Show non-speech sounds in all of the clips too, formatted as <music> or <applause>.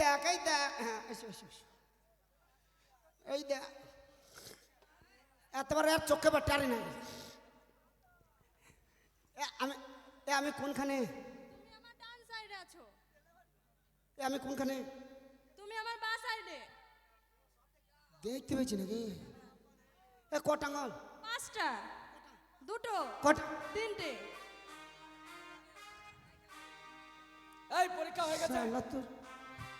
দেখ এই দেখ হ্যাঁ এসো এসো এসো। এই দেখ। এতবার আর চোখে বাটারি নাই। এ, আমি এ আমি কোনখানে? তুমি আমার ডান সাইডে আছো। আমি কোনখানে? তুমি আমার বা সাইডে দেখতে পেয়েছি নাকি? এ কটাঙ্গল পাঁচটা। দুটো। কটা? তিনটে। এই পরীক্ষা হয়ে গেছে।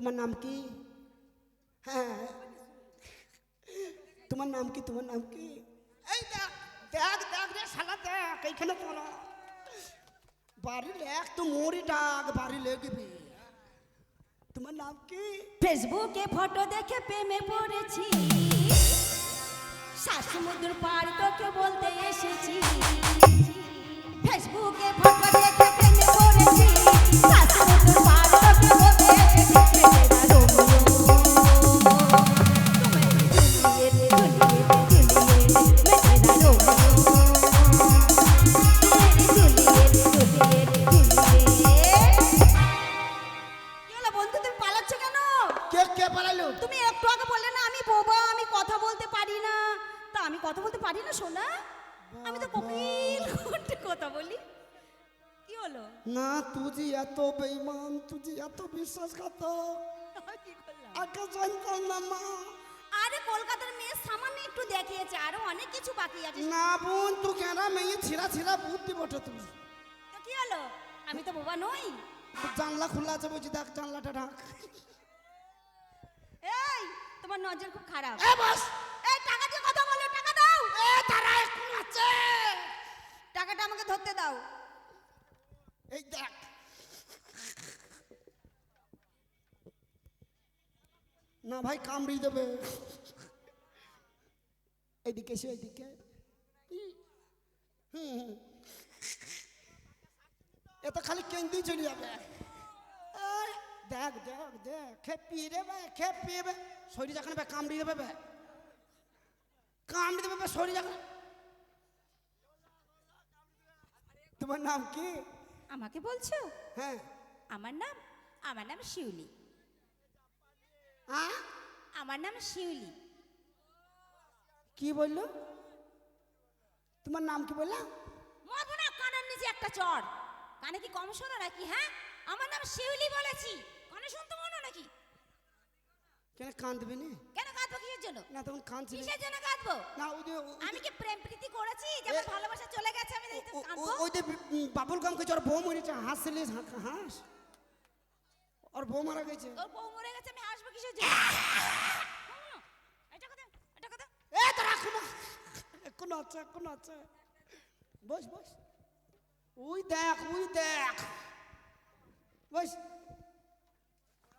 তোমার নাম কি? হ্যাঁ। তোমার নাম কি? তোমার নাম কি? এই দেখ দেখ দেখ রে শালা, দেখ, এইখানে পড়া। বাড়ি লেখ তো মোরই ডাক, বাড়ি লেগবি। তোমার নাম কি? ফেসবুকে ফটো দেখে প্রেমে পড়েছি। শাসমুদ্র পার তোকে বলতে এসেছি। ফেসবুকে কথা বলতে পারি না সোনা? আমি তো কোকিল কণ্ঠে কথা বলি। কি হলো? না তুই এত বেইমান তুই এত বিশ্বাসঘাতক। কি করলাম? আগে জানতাম না মা। আরে কলকাতার মেয়ে সামান্য একটু দেখিয়েছে আরও অনেক কিছু বাকি আছে। না বোন তুই কেন মেয়ে ছিঁড়া ছিঁড়া বুদ্ধি বটে তুই তো কি হলো? আমি তো বোবা নই। জানলা খোলা আছে বলছি দেখ জানলাটা ঢাক। এই তোমার নজর খুব খারাপ। এ বস! তারা এখন আছে। টাকাটা আমাকে ধরতে দাও। এই দেখ। না ভাই কামড়ি দেবে। এইদিকে এসো এইদিকে হুম। এ তো খালি কেন্দ্রেই চলে যাবে। দেখ দেখ দেখ। খেপিয়ে দেবে খেপিয়ে দেবে। শরীর যখন কামড়ি দেবে, বে। কামড়ি দেবে শরীর যখন তোমার নাম কি? আমাকে বলছো? হ্যাঁ। আমার নাম আমার নাম শিউলি। হ্যাঁ আমার নাম শিউলি। কি বলল? তোমার নাম কি বললাম মরবো না কানের নিচে একটা চর। কানে কি কম শোনো নাকি হ্যাঁ? আমার নাম শিউলি বলেছি। কানে শুনতে মনো নাকি? কেন কাঁদবে না? কেন কাঁদবো কিসের জন্য। না তখন কাঁদছিল। কিসের জন্য কাঁদবো? না ওই যে আমি কি প্রেম প্রীতি করেছি যেমন ভালোবাসা চলে গেছে আমি তো কাঁদবো? ওই যে বাবুল গামকে যার বউ মরেছে হাসলে হাঁস। ওর বউ মারা গেছে। তোর বউ মরে গেছে আমি হাসবো কিসের জন্য? এটা কথা এটা কথা। এ তোরা এখনও এখনও আছে এখনও আছে। বস বস। ওই দেখ ওই দেখ। বস।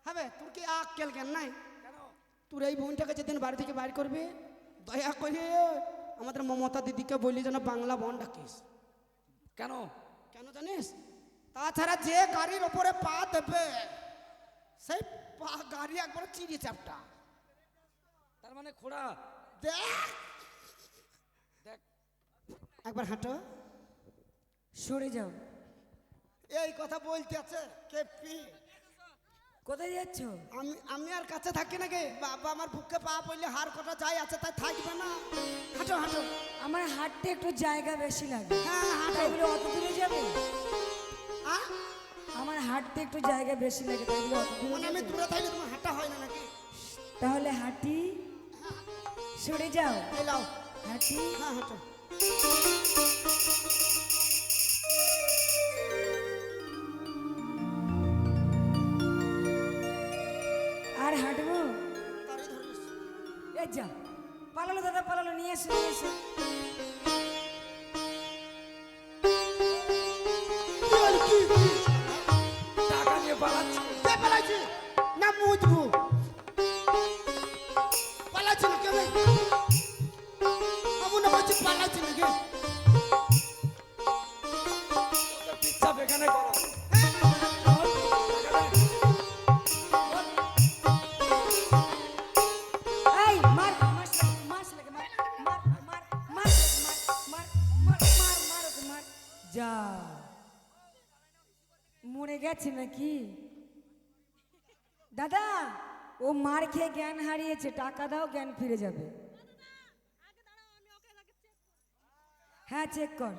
হবে তোর কি আক্কেল জ্ঞান নাই? কেন তোর এই বোনটাকে যেদিন বাড়ি থেকে বাইর করবে দয়া করে আমাদের মমতা দিদিকে বললি যেন বাংলা বন ডাকিস। কেন? কেন জানিস? তাছাড়া যে গাড়ির ওপরে পা দেবে সেই পা গাড়ি একবার চিড়িয়ে চাপটা। তার মানে খোড়া? দেখ। দেখ। একবার হাঁটো। সরে যাও। এই কথা বলতে আছে কে পি কোথায় যাচ্ছ? আমি আমি আর কাছে থাকি নাকি বাবা আমার বুকে পা পড়লে হার কটা যাই আছে তাই থাকবে না। হাঁটো হাঁটো। আমার হাঁটতে একটু জায়গা বেশি লাগে। হ্যাঁ হাঁটো। তাই বলে অত দূরে যাবে? আমার হাঁটতে একটু জায়গা বেশি লাগে তাই বলে অত দূরে মানে আমি দূরে থাকলে তোমার হাঁটা হয় না নাকি? তাহলে হাঁটি। সরে যাও। হাঁটি। হ্যাঁ হাঁটো। গেছে নাকি? দাদা ও মার খেয়ে জ্ঞান হারিয়েছে টাকা দাও জ্ঞান ফিরে যাবে। হ্যাঁ চেক কর।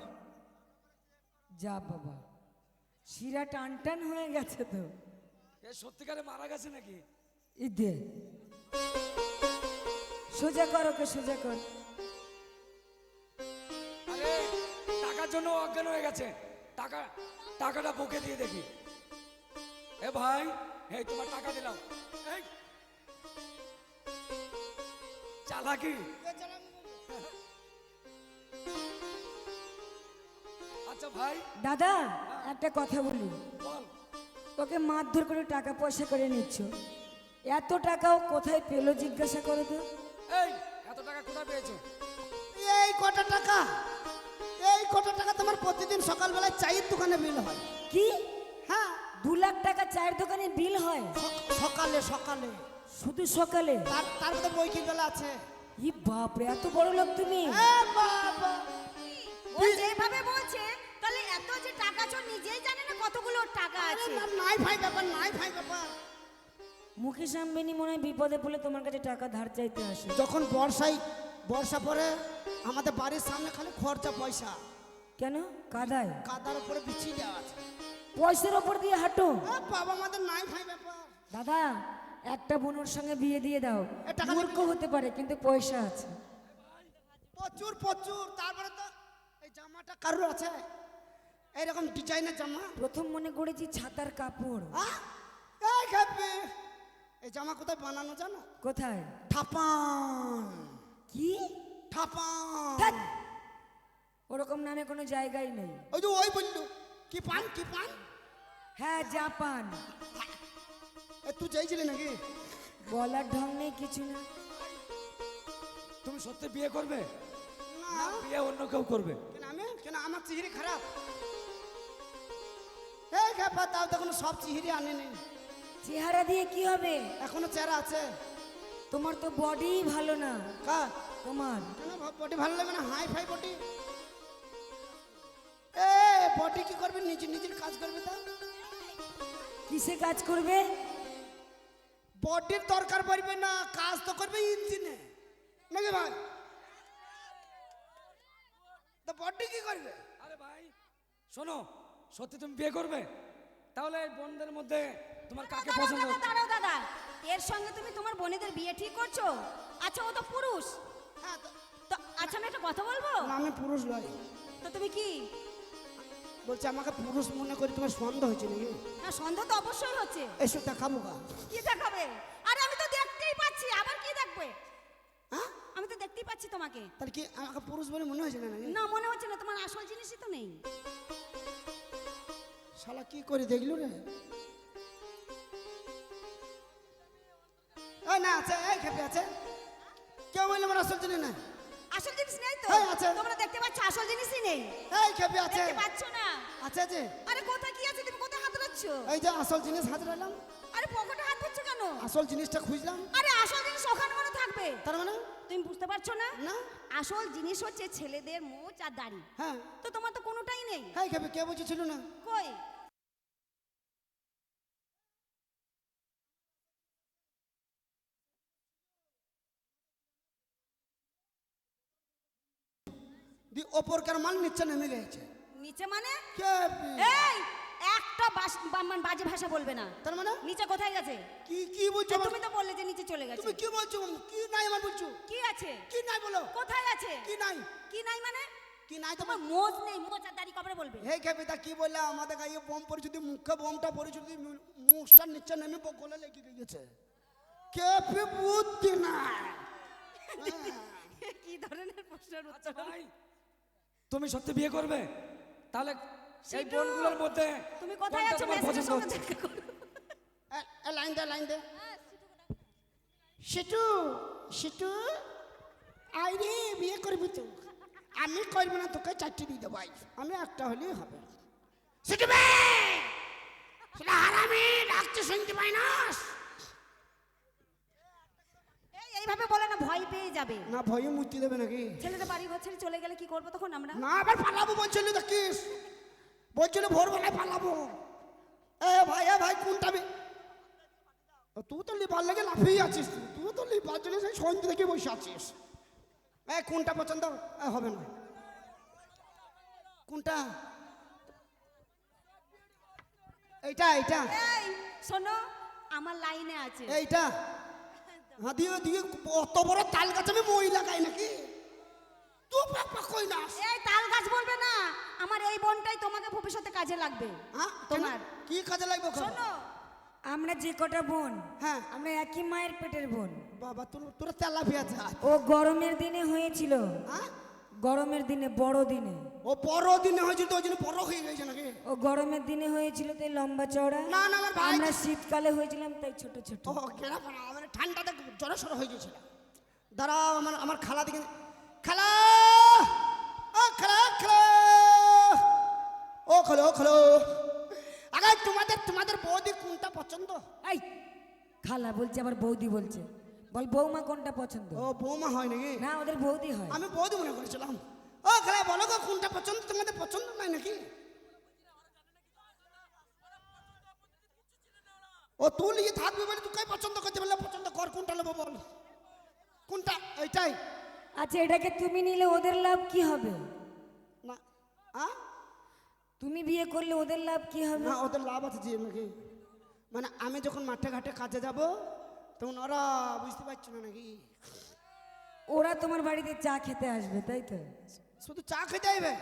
যা বাবা। শিরা টান টান হয়ে গেছে তো। এ সত্যিকারে মারা গেছে নাকি? ইদে সোজা কর ওকে সোজা কর। আরে টাকার জন্য অজ্ঞান হয়ে গেছে। টাকা টাকাটা বুকে দিয়ে দেখি। এ ভাই এই তোমার টাকা দিলাম। এই। চালাকি আচ্ছা ভাই। দাদা একটা কথা বলি। বল। ওকে মারধর করে টাকা পয়সা করে নিচ্ছ। এত টাকাও কোথায় পেল জিজ্ঞাসা করো তো। এই এত টাকা কোথায় পেয়েছ? এই কটা টাকা এই কটা টাকা তোমার প্রতিদিন সকালবেলায় চায়ের দোকানে বিল হয়। কি? হ্যাঁ। লাখ টাকা চায়ের দোকানে বিল হয়। সকালে সকালে। শুধু সকালে? তার তার মধ্যে বইকি বেলা আছে। ই বাপরে এত বড় লোক তুমি। এ বাবা। ও যেভাবে বলছে তাহলে এত যে টাকা চোর নিজেই জানে না কতগুলো টাকা আরে আছে। নাই ভাই ব্যাপার নাই ভাই ব্যাপার। মুকেশ আম্বানি মনে হয় বিপদে পড়লে তোমার কাছে টাকা ধার চাইতে আসে। যখন বর্ষায় বর্ষা পরে আমাদের বাড়ির সামনে খালি খরচা পয়সা। কেন? কাদায়? কাদার উপরে বিছিয়ে দেওয়া আছে। পয়সার ওপর দিয়ে হাঁটো। বাবা আমাদের নাই ভাই ব্যাপার দাদা একটা বোনের সঙ্গে বিয়ে দিয়ে দাও। মূর্খ হতে পারে কিন্তু পয়সা আছে। প্রচুর প্রচুর। তারপরে তো এই জামাটা কারোর আছে? এইরকম ডিজাইনের জামা? প্রথম মনে করেছি ছাতার কাপড়। এই খাপি। এই জামা কোথায় বানানো জানো? কোথায়? ঠাপান। কি? ঠাপান। ওরকম নামে কোনো জায়গাই নেই। ওই যে ওই বলল। কি পান কি পান? হ্যাঁ জাপান এ তুই চাইছিলি নাকি? বলার ঢং নেই কিছু না। তুমি সত্যি বিয়ে করবে? না। বিয়ে অন্য কেউ করবে? কেন আমি? কেন আমার চিহিরি খারাপ? এই খাপা তাও তো এখনও সব চিহিরি আনেনি। চেহারা দিয়ে কি হবে? এখনও চেহারা আছে। তোমার তো বডি ভালো না। কার তোমার? কেন বডি ভালো লাগে না? হাই ফাই বডি বডি কি করবে? নিজে নিজের কাজ করবে তা? কিসে কাজ করবে? বডির দরকার পড়বে না কাজ তো করবে ইঞ্জিনে। নাকি ভাই? তো বডি কি করবে? আরে ভাই শোনো সত্যি তুমি বিয়ে করবে? তাহলে এই বোনদের মধ্যে তোমার কাকে পছন্দ? দাঁড়াও? দাদা। এর সঙ্গে তুমি তোমার বোনেদের বিয়ে ঠিক করছ? আচ্ছা ও তো পুরুষ। হ্যাঁ তো- তো আচ্ছা আমি একটা কথা বলব? না, আমি পুরুষ নয় তো তুমি কি? বলছে আমাকে পুরুষ মনে করি তোমার সন্দেহ হয়েছে নাকি? না সন্দেহ তো অবশ্যই হচ্ছে। এসো দেখাবো গা। কি দেখাবে? আরে আমি তো দেখতেই পাচ্ছি আবার কি দেখবে? হ্যাঁ? আমি তো দেখতেই পাচ্ছি তোমাকে। তাহলে কি আমাকে পুরুষ বলে মনে হয়েছে না নাকি? না মনে হচ্ছে না তোমার আসল জিনিসই তো নেই। শালা কি করে দেখল রে? না আছে এই খেপে আছে। কেউ বললে আমার আসল জিনিস না আসল জিনিস নেই তো? হ্যাঁ, আছে। তোমরা দেখতে পাচ্ছ আসল জিনিসই নেই। এই খেপে আছে। দেখতে পাচ্ছ না? আছে যে। আরে কোথায় কি আছে? তুমি কোথায় হাত রাখছ এই যে আসল জিনিস হাত রাখলাম আরে পকেটে হাত দিচ্ছ কেন? আসল জিনিসটা খুঁজলাম। আরে আসল জিনিস ওখানে মনে থাকবে। তার মানে? তুমি বুঝতে পারছ না? না। আসল জিনিস হচ্ছে ছেলেদের মোচ আর দাড়ি। হ্যাঁ। তো তোমার তো কোনোটাই নেই। হ্যাঁ খেপে কে বলছে ছিল না? কই? দি ওপরকার মাল নিচে নেমে গেছে। নিচে মানে? খেপে এই একটা মানে বাজে ভাষা বলবে না। তার মানে? নিচে কোথায় গেছে? কি কি বলছো তুমি তো বললে যে নিচে চলে গেছে। তুমি কি বলছো? কি নাই আমার বলছো? কি আছে? কি নাই বলো। কোথায় আছে? কি নাই? কি নাই মানে? কি নাই তোমার? মোজ নেই মোজ আর দাড়ি কবে বলবে। হে কবিতা কি বললে? আমাদের গায়ে বোম পড়ে যদি মুখে বোমটা পড়ে যদি মুখটা নিচে নেমে গলে লেগে গেছে। কেপে বুদ্ধি নাই। <laughs> কি ধরনের প্রশ্নের আচ্ছা উত্তর ভাই। তুমি সত্যি বিয়ে করবে? তাহলে এই সিটু, বোনগুলোর মধ্যে তুমি কোথায় আছো? মেসেজের পছন্দ সঙ্গে দেখা করো। লাইন দে লাইন দে। সিটু সিটু আই রে বিয়ে করবি তো। আমি করব না তোকে চারটি দিয়ে দেবো। আমি একটা হলেই হবে। সিটবে সেটা হারামি ডাকছে শুনতে পাই না এই এইভাবে বলে না ভয় পেয়ে যাবে। না ভয়ে মুক্তি দেবে নাকি? ছেলেটা বাড়ি ঘর ছেড়ে চলে গেলে কি করব তখন আমরা? না আবার পালাবো বলছিল দেখিস? বলছিল ভোরবেলায় পালাবো। এ ভাই এ ভাই কোনটা বে তুই তো লিবার লেগে লাফিয়ে আছিস তুই। তো লিবার জন্য সেই সন্ধে থেকে বসে আছিস। এ কোনটা পছন্দ? হবে না। কোনটা? এইটা এইটা। এই শোনো আমার লাইনে আছে। এইটা? হ্যাঁ দিয়ে দিয়ে অত বড় তাল গাছ আমি মই লাগাই নাকি? তুই কই না এই তাল গাছ বলবে না আমার এই বোনটাই তোমাকে ভবিষ্যতে কাজে লাগবে হ্যাঁ তোমার। কি কাজে লাগবে শোনো। আমরা যে কটা বোন হ্যাঁ। আমরা একই মায়ের পেটের বোন। বাবা তোর তোর তেলাপিয়া যা। ও গরমের দিনে হয়েছিল। হ্যাঁ? গরমের দিনে বড় দিনে। ও বড় দিনে হয়েছিল তো ওই জন্য বড় হয়ে গেছে নাকি? ও গরমের দিনে হয়েছিল তাই লম্বা চওড়া। না না আমার ভাই। আমরা শীতকালে হয়েছিলাম তাই ছোট ছোট। ও কেনা পড়া আমার ঠান্ডাতে সর হয়ে গেছিল। দাঁড়াও আমার আমার খালা দিকে। খালা! ও খালা খালা! ও খালো খালো। আগে তোমাদের তোমাদের বৌদি কোনটা পছন্দ? এই খালা বলছে আবার বৌদি বলছে। বল বৌমা কোনটা পছন্দ? ও বৌমা হয় নাকি? না ওদের বৌদি হয়। আমি বৌদি মনে করেছিলাম। ও খালা বলো গো কোনটা পছন্দ? তোমাদের পছন্দ নাই নাকি? ও তুই নিয়ে থাকবি বলে তুই কাই পছন্দ করতে বললে পছন্দ কর কোনটা নেব বল? কোনটা? এইটাই। আচ্ছা এটাকে তুমি নিলে ওদের লাভ কি হবে? না আ? তুমি বিয়ে করলে ওদের লাভ কি হবে? না ওদের লাভ আছে যে নাকি মানে আমি যখন মাঠে ঘাটে কাজে যাব তখন ওরা বুঝতে পারছ না নাকি? ওরা তোমার বাড়িতে চা খেতে আসবে তাই তো? শুধু চা খেতে আইবে